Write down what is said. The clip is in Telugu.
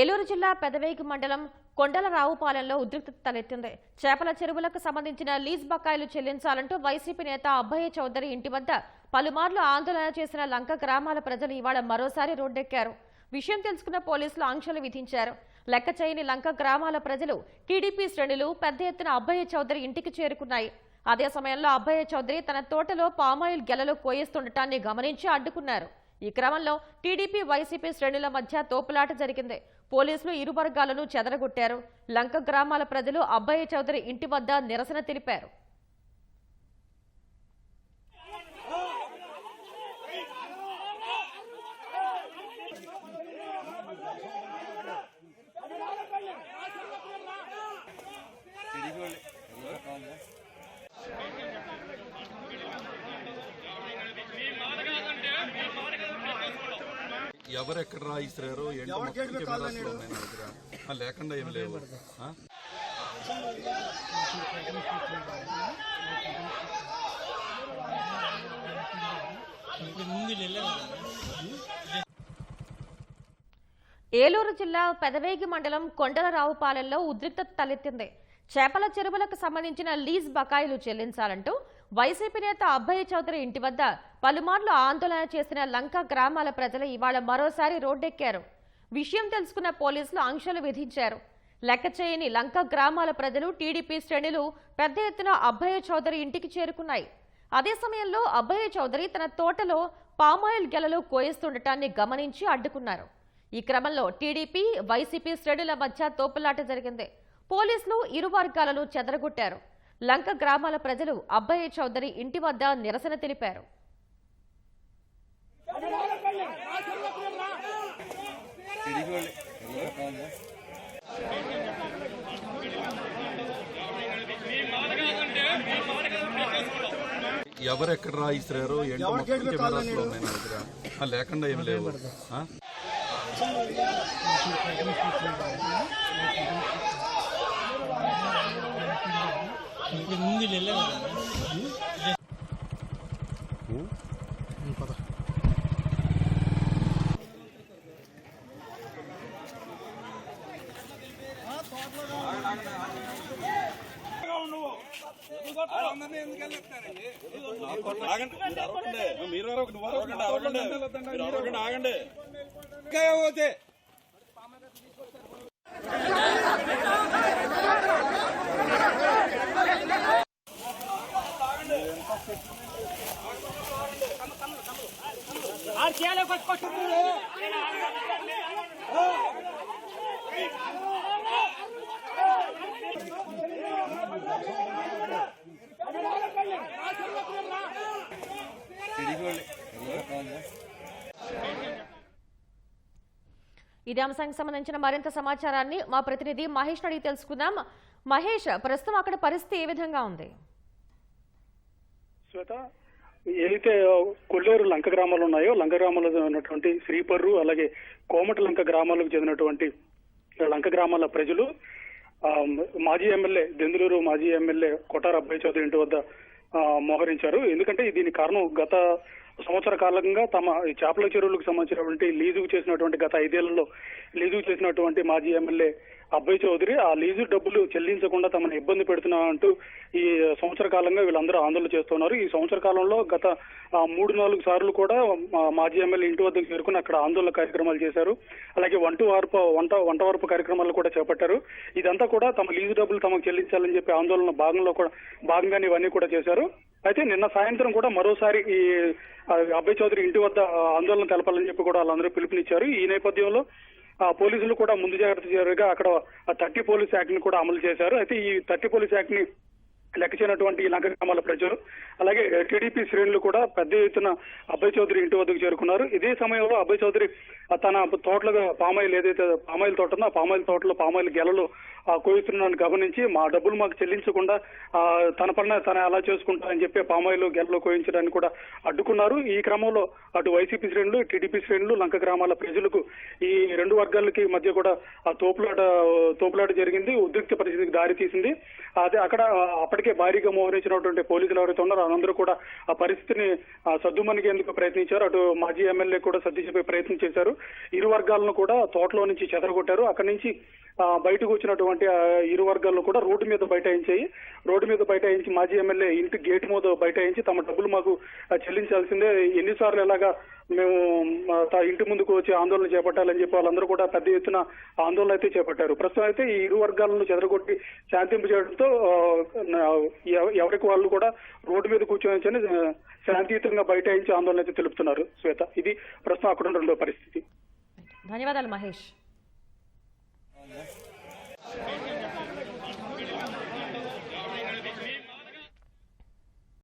ఏలూరు జిల్లా పెదవేగి మండలం కొండల రావుపాలెంలో ఉద్రిక్తత తలెత్తింది. చేపల చెరువులకు సంబంధించిన లీజ్ బకాయిలు చెల్లించాలంటూ వైసీపీ నేత అబ్బయ్య చౌదరి ఇంటి వద్ద పలుమార్లు ఆందోళన చేసిన లంక గ్రామాల ప్రజలు ఇవాళ మరోసారి రోడ్డెక్కారు. విషయం తెలుసుకున్న పోలీసులు ఆంక్షలు విధించారు. లెక్క చేయని లంక గ్రామాల ప్రజలు టీడీపీ శ్రేణులు పెద్ద ఎత్తున అబ్బయ్య చౌదరి ఇంటికి చేరుకున్నాయి. అదే సమయంలో అబ్బయ్య చౌదరి తన తోటలో పామాయిల్ గెలలో కోయిస్తుండటాన్ని గమనించి అడ్డుకున్నారు. ఈ క్రమంలో టీడీపీ వైసీపీ శ్రేణుల మధ్య తోపులాట జరిగింది. పోలీసులు ఇరు వర్గాలను చెదరగొట్టారు. లంక గ్రామాల ప్రజలు అబ్బయ్య చౌదరి ఇంటి వద్ద నిరసన తెలిపారు. ఎవరు? ఎక్కడ రాయిస్తారో ఏంటో లేకుండా ఏం లేవు? ఏలూరు జిల్లా పెదవేగి మండలం కొండలరావుపాలెంలో ఉద్రిక్తత తలెత్తింది. చేపల చెరువులకు సంబంధించిన లీజ్ బకాయిలు చెల్లించాలంటూ వైసీపీ నేత అబ్బయ్య చౌదరి ఇంటి వద్ద పలుమార్లు ఆందోళన చేసిన లంక గ్రామాల ప్రజలు ఇవాళ మరోసారి రోడ్డెక్కారు. విషయం తెలుసుకున్న పోలీసులు ఆంక్షలు విధించారు. లెక్క చేయని లంక గ్రామాల ప్రజలు టీడీపీ శ్రేణులు పెద్ద ఎత్తున అబ్బయ్య చౌదరి ఇంటికి చేరుకున్నాయి. అదే సమయంలో అబ్బయ్య చౌదరి తన తోటలో పామాయిల్ గెలలు కోయిస్తుండటాన్ని గమనించి అడ్డుకున్నారు. ఈ క్రమంలో టీడీపీ వైసీపీ శ్రేణుల మధ్య తోపులాట జరిగింది. పోలీసులు ఇరు వర్గాలను చెదరగొట్టారు. లంక గ్రామాల ప్రజలు అబ్బయ్య చౌదరి ఇంటి వద్ద నిరసన తెలిపారు. ఎవరు ఎక్కడ రాయిస్తారో ఏంటో లేకుండా ఏం లేవు. మీరు అరవకండి, ఆగండి. పోతే ఇదే అంశానికి సంబంధించిన మరింత సమాచారాన్ని మా ప్రతినిధి మహేష్ అడిగి తెలుసుకుందాం. మహేష్ ప్రస్తుతం అక్కడ పరిస్థితి ఏ విధంగా ఉంది? శ్వేత ఏదైతే కొల్లేరు లంక గ్రామాలు ఉన్నాయో లంక గ్రామాల్లో ఉన్నటువంటి శ్రీపర్రు అలాగే కోమటి లంక గ్రామాలకు చెందినటువంటి లంక గ్రామాల ప్రజలు మాజీ ఎమ్మెల్యే దెందులూరు మాజీ ఎమ్మెల్యే కొటార అబ్బాయి చౌదరి ఇంటి వద్ద మోహరించారు. ఎందుకంటే దీని కారణం గత సంవత్సర కాలంగా తమ ఈ చేపల చెరువులకు సంబంధించినటువంటి లీజుకు చేసినటువంటి గత ఐదేళ్ళలో లీజుకు చేసినటువంటి మాజీ ఎమ్మెల్యే అబ్బాయి చౌదరి ఆ లీజు డబ్బులు చెల్లించకుండా తమను ఇబ్బంది పెడుతున్నా అంటూ ఈ సంవత్సర కాలంగా వీళ్ళందరూ ఆందోళన చేస్తున్నారు. ఈ సంవత్సర కాలంలో గత మూడు నాలుగు సార్లు కూడా మా మాజీ ఎమ్మెల్యే ఇంటి వద్దకు చేరుకుని అక్కడ ఆందోళన కార్యక్రమాలు చేశారు. అలాగే వంట వార్పు వంట వంట వార్పు కార్యక్రమాలు కూడా చేపట్టారు. ఇదంతా కూడా తమ లీజు డబ్బులు తమకు చెల్లించాలని చెప్పి ఆందోళన భాగంలో కూడా భాగంగానే ఇవన్నీ కూడా చేశారు. అయితే నిన్న సాయంత్రం కూడా మరోసారి ఈ ఆ, అబ్బాయి చౌదరి ఇంటి వద్ద ఆందోళన తెలపాలని చెప్పి కూడా వాళ్ళందరూ పిలుపునిచ్చారు. ఈ నేపథ్యంలో ఆ పోలీసులు కూడా ముందు జాగ్రత్త చర్యగా అక్కడ థర్టీ పోలీస్ యాక్ట్ని కూడా అమలు చేశారు. అయితే ఈ థర్టీ పోలీస్ యాక్ట్ని లెక్క చేయనటువంటి ఈ లంక గ్రామాల ప్రజలు అలాగే టీడీపీ శ్రేణులు కూడా పెద్ద ఎత్తున అబ్బాయి చౌదరి ఇంటి వద్దకు చేరుకున్నారు. ఇదే సమయంలో అబ్బాయి చౌదరి తన తోటలుగా పామాయిల్ ఏదైతే పామాయిల్ తోట ఉందో ఆ పామాయిల్ తోటలో పామాయిల్ గెలలు కోయిస్తున్నాను గమనించి మా డబ్బులు మాకు చెల్లించకుండా తన పైన తన ఎలా చేసుకుంటారని చెప్పి పామాయిల్ గెలలో కోయించడానికి కూడా అడ్డుకున్నారు. ఈ క్రమంలో అటు వైసీపీ శ్రేణులు టీడీపీ శ్రేణులు లంక గ్రామాల ప్రజలకు ఈ రెండు వర్గాలకి మధ్య కూడా ఆ తోపులాట తోపులాట జరిగింది. ఉద్రిక్త పరిస్థితికి దారి తీసింది. అదే అక్కడ అప్పటికే భారీగా మోహరించినటువంటి పోలీసులు ఎవరైతే ఉన్నారో అందరూ కూడా ఆ పరిస్థితిని సద్దుమణిగేందుకు ప్రయత్నించారు. అటు మాజీ ఎమ్మెల్యే కూడా సర్ది చెప్పే ప్రయత్నం చేశారు. ఇరు వర్గాలను కూడా తోటలో నుంచి చెదరగొట్టారు. అక్కడి నుంచి బయటకు వచ్చినటువంటి ఆ ఇరు వర్గాలను కూడా రోడ్డు మీద బైఠాయించాయి. రోడ్డు మీద బైఠాయించి మాజీ ఎమ్మెల్యే ఇంటి గేట్ మీద బైఠాయించి తమ డబ్బులు మాకు చెల్లించాల్సిందే. ఎన్నిసార్లు ఎలాగా మేము ఇంటి ముందుకు వచ్చి ఆందోళన చేపట్టాలని చెప్పి వాళ్ళందరూ కూడా పెద్ద ఎత్తున ఆందోళన అయితే చేపట్టారు. ప్రస్తుతం అయితే ఈ ఇరు వర్గాలను చెదరగొట్టి శాంతింపు చేయడంతో ఎవరికి వాళ్ళు కూడా రోడ్డు మీద కూర్చొని ఆ, శాంతియుతంగా బైఠాయించి ఆందోళన అయితే తెలుపుతున్నారు శ్వేత. ఇది ప్రస్తుతం అక్కడ రెండో పరిస్థితి. ధన్యవాదాలు మహేష్. Amen.